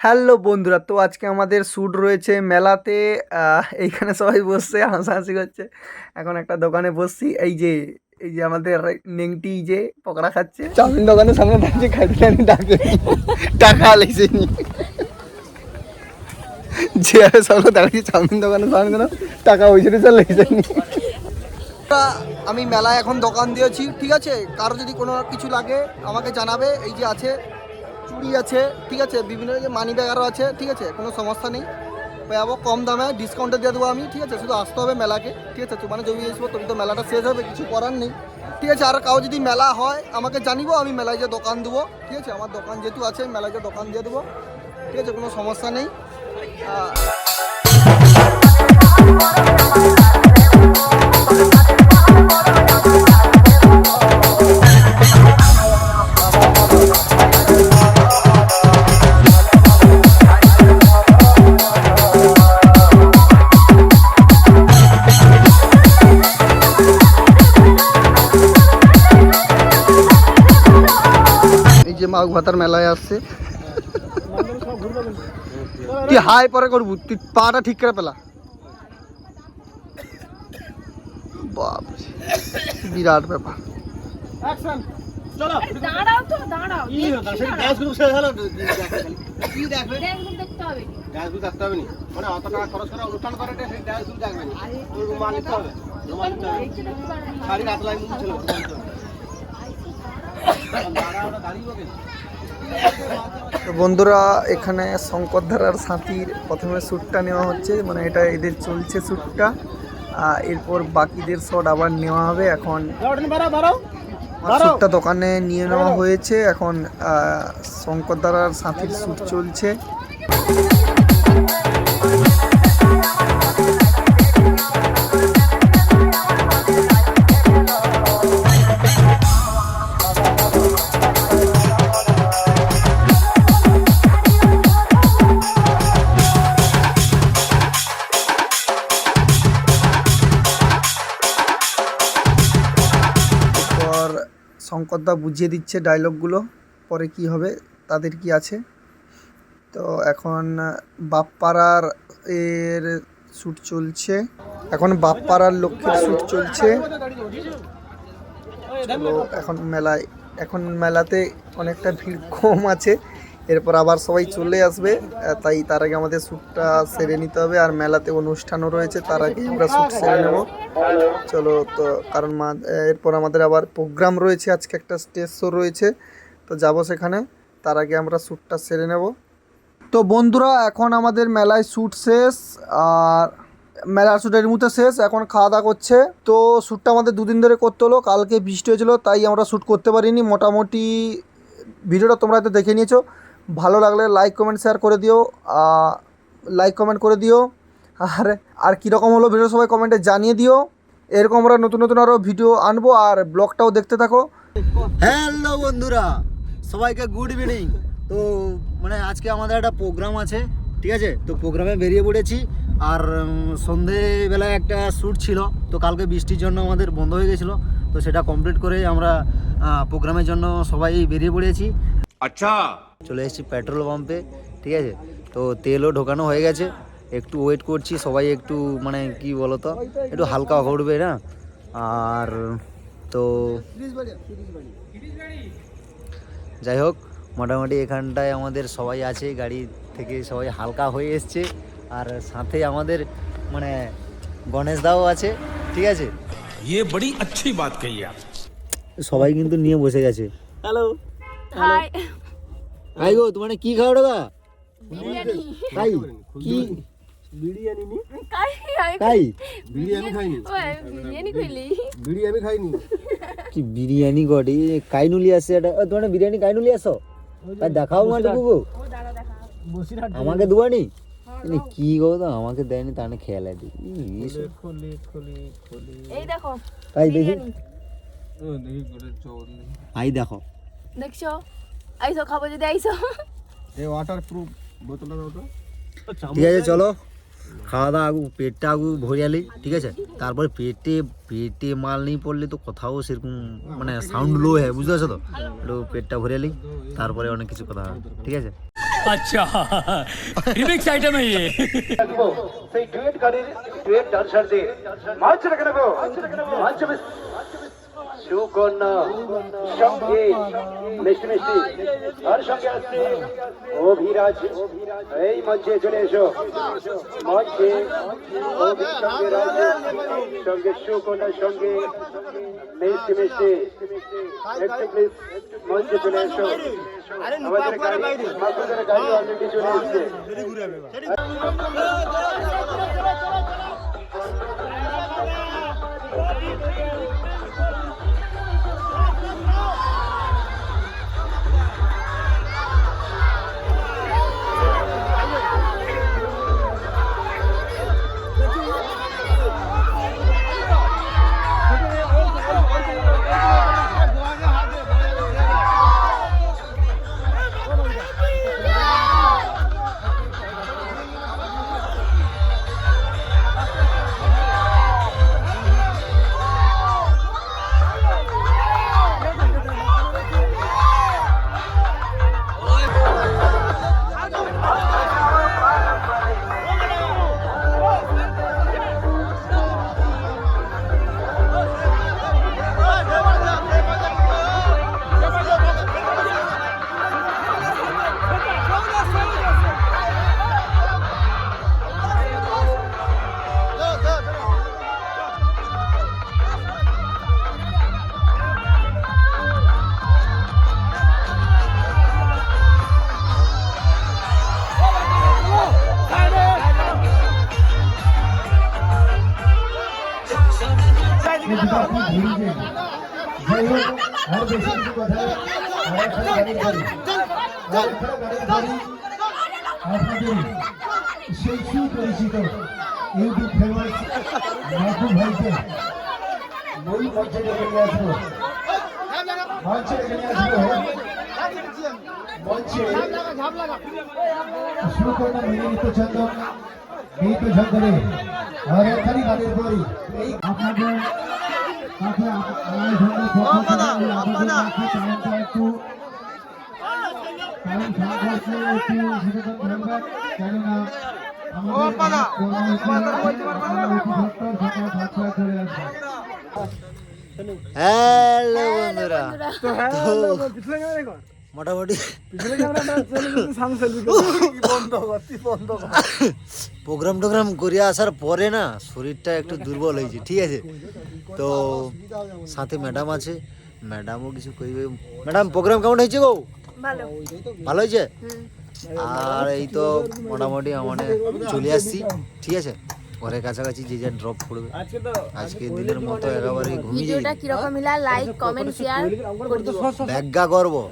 Hello বন্ধুরা তো আজকে আমাদের শ্যুট রয়েছে মেলাতে এইখানে সবাই বসছে হাসাহাসি করছে। এখন একটা দোকানে বসছি এই যে এই যে আমাদের নেংটি যে পকড়া খাচ্ছে। চাউমিন দোকানের সামনে দাঁড়িয়ে খাইতে আমি ডাকে টাকা লেগেছে নি। চেয়ারের সামনে দাঁড়িয়ে চাউমিন দোকানের সামনে কেন টাকা ওই জন্য চলে নি। আমি মেলায় এখন দোকান দিয়েছি ঠিক আছে? কারও যদি কোনো কিছু লাগে আমাকে জানাবে এই যে আছে। চুড়ি আছে, ঠিক আছে? বিভিন্ন যে মানি ব্যাগ আরও আছে, ঠিক আছে? কোনো সমস্যা নেই। পাবো কম দামে ডিসকাউন্টে দিয়ে দেবো আমি, ঠিক আছে? শুধু আসতে হবে মেলাকে, ঠিক আছে? তোমার জমি আসব তবে তো মেলাটা শেষ হবে, কিছু করার নেই। ঠিক আছে, আর কাউ যদি মেলা হয়, আমাকে জানিবো, আমি মেলায় যে দোকান দেবো, ঠিক আছে? আমার দোকান যেহেতু আছে মেলায় যে দোকান দিয়ে দেবো, ঠিক আছে? কোনো সমস্যা নেই। এই যে ভাতার মেলায় আসছে। তুই হাই পরে করবু তুই পাটা ঠিক করে পেলা। বাপ বিরাট ব্যাপার। দাঁড়াও তো দাঁড়াও দেখব দেখতে হবে দেখতে দেখতে পারবে না। তো বন্ধুরা এখানে শঙ্কর ধারার সাথীর প্রথমে শ্যুটটা নেওয়া হচ্ছে। মানে এটা এদের চলছে শ্যুটটা। এরপর বাকিদের শট আবার নেওয়া হবে। এখন শ্যুটটা দোকানে নিয়ে নেওয়া হয়েছে। এখন আহ, শঙ্কর ধারার সাথীর শ্যুট চলছে। শঙ্করদা বুঝিয়ে দিচ্ছে ডায়লগগুলো পরে কি হবে, তাদের কি আছে? তো এখন বাপ্পারার এর শ্যুট চলছে। এখন বাপ্পারার লক্ষ্যের শ্যুট চলছে। চলো, এখন মেলায়, এখন মেলাতে অনেকটা ভিড় কম আছে। এরপর আবার সবাই চলে আসবে তাই তার আগে আমাদের শ্যুটটা সেরে নিতে হবে আর মেলাতে অনুষ্ঠানও রয়েছে, তার আগে আমরা শ্যুট সেরে নেব। চলো তো, কারণ মা- এরপর আমাদের আবার প্রোগ্রাম রয়েছে, আজকে একটা স্টেজ শো রয়েছে, তো যাব সেখানে, তার আগে আমরা শ্যুটটা সেরে নেব। তো বন্ধুরা, এখন আমাদের মেলায় শ্যুট শেষ, আর মেলার শ্যুটের মুহূর্তে শেষ, এখন খাওয়া দাওয়া করছে। তো শ্যুটটা আমাদের দুদিন ধরে করতে হলো, কালকে বৃষ্টি হয়েছিল, তাই আমরা শ্যুট করতে পারিনি, মোটামুটি ভিডিওটা তোমরা হয়তো দেখে নিয়েছো। ভালো লাগলে লাইক কমেন্ট শেয়ার করে দিও লাইক কমেন্ট করে দিও, আর আর কীরকম হলো ভিডিও সবাই কমেন্টে জানিয়ে দিও। এরকম আমরা নতুন নতুন আরও ভিডিও আনব, আর ব্লগটাও দেখতে থাকো। হ্যালো বন্ধুরা, সবাইকে গুড ইভিনিং তো মানে আজকে আমাদের একটা প্রোগ্রাম আছে, ঠিক আছে? তো প্রোগ্রামে বেরিয়ে পড়েছি, আর সন্ধেবেলায় একটা শ্যুট ছিল, তো কালকে বৃষ্টির জন্য আমাদের বন্ধ হয়ে গেছিল, তো সেটা কমপ্লিট করে আমরা প্রোগ্রামের জন্য সবাই বেরিয়ে পড়েছি। अच्छा চলে এসেছি পেট্রোল পাম্পে ঠিক আছে তো তেলও ঢোকানো হয়ে গেছে একটু ওয়েট করছি সবাই একটু মানে কি বলতো একটু হালকা ঘুরবে না আর তো যাই হোক মোটামুটি এখানটায় আমাদের সবাই আছে গাড়ি থেকে সবাই হালকা হয়ে এসছে আর সাথে আমাদের মানে গণেশ দাও আছে ঠিক আছে ये बड़ी अच्छी बात कही आप সবাই কিন্তু নিয়ে বসে গেছে হ্যালো হাই আই গো তোমার কি খাও গা বিরিয়ানি। তাই? কি? কাই আমি তাই? বিরিয়ানি খাইনি। বিরিয়ানি কইলি বিরিয়ানি খাইনি। কি বিরিয়ানি গড়ি কাইনুলি আছে এটা। ও, তোমার বিরিয়ানি কাইনুলি আসো আর দেখাও মানে বুবু। আমাকে দুয়ানি? এনে কি গো তো আমাকে দেয়নি তাহলে খেয়াল আছে। এই দেখো তাই দেখি। বিরিয়ানি। আই দেখো। দেখছো আইসো খাবো যদি আইসো এই ওয়াটার প্রুফ বোতলটা দাও তো ঠিক আছে চলো খাওয়া দাওয়া আগু পেটটা আগু ভরিয়ালি ঠিক আছে তারপরে পেটে পেটে মাল নেই পড়লে তো কথাও সেরকম মানে সাউন্ড লো হয় বুঝতে পারছো তো একটু পেটটা ভরিয়ালি তারপরে অনেক কিছু কথা হবে ঠিক আছে আচ্ছা রিমিক্স আইটেম है ये সেই ডুয়েট গানের ডুয়েট ডান্সারদের মঞ্চ রাখা রাখো মঞ্চ সুকন্যা সঙ্গে মিষ্টি মিষ্টি তার সঙ্গে আসছে অভিরাজ। এই মঞ্চে চলে এসো। মঞ্চে সঙ্গে সঙ্গে সুকন্যার সঙ্গে মিষ্টি মিষ্টি একটু প্লিজ মঞ্চে চলে এসো। আমাদের গাড়ি গাড়ি অলরেডি চলে এসছে। বেশি কিছু কথা আপনাদের সেই সুপরিচিত ইউটিউব ফেমাস মাহবুব ভাইকে ওই মঞ্চে ডেকে নিয়ে আসব মঞ্চে ডেকে নিয়ে আপনাদের কেননা হ্যালো বন্ধুরা। তো মোটামুটি প্রোগ্রাম টোগ্রাম করে আসার পরে না শরীরটা একটু দুর্বল হয়েছে ঠিক আছে? তো সাথে ম্যাডাম আছে ম্যাডামও কিছু কইবে। ম্যাডাম প্রোগ্রাম কেমন হয়েছে গো? ভালো। ভালো হয়েছে? আর এই তো মোটামুটি মানে চলে আসছি ঠিক আছে? ঘরের কাছাকাছি যে যা ড্রপ করবে। আজকে দিনের মতো একেবারে ঘুমিয়ে ভিডিওটা কীরকম লাইক কমেন্ট শেয়ার করে ব্যাগা করব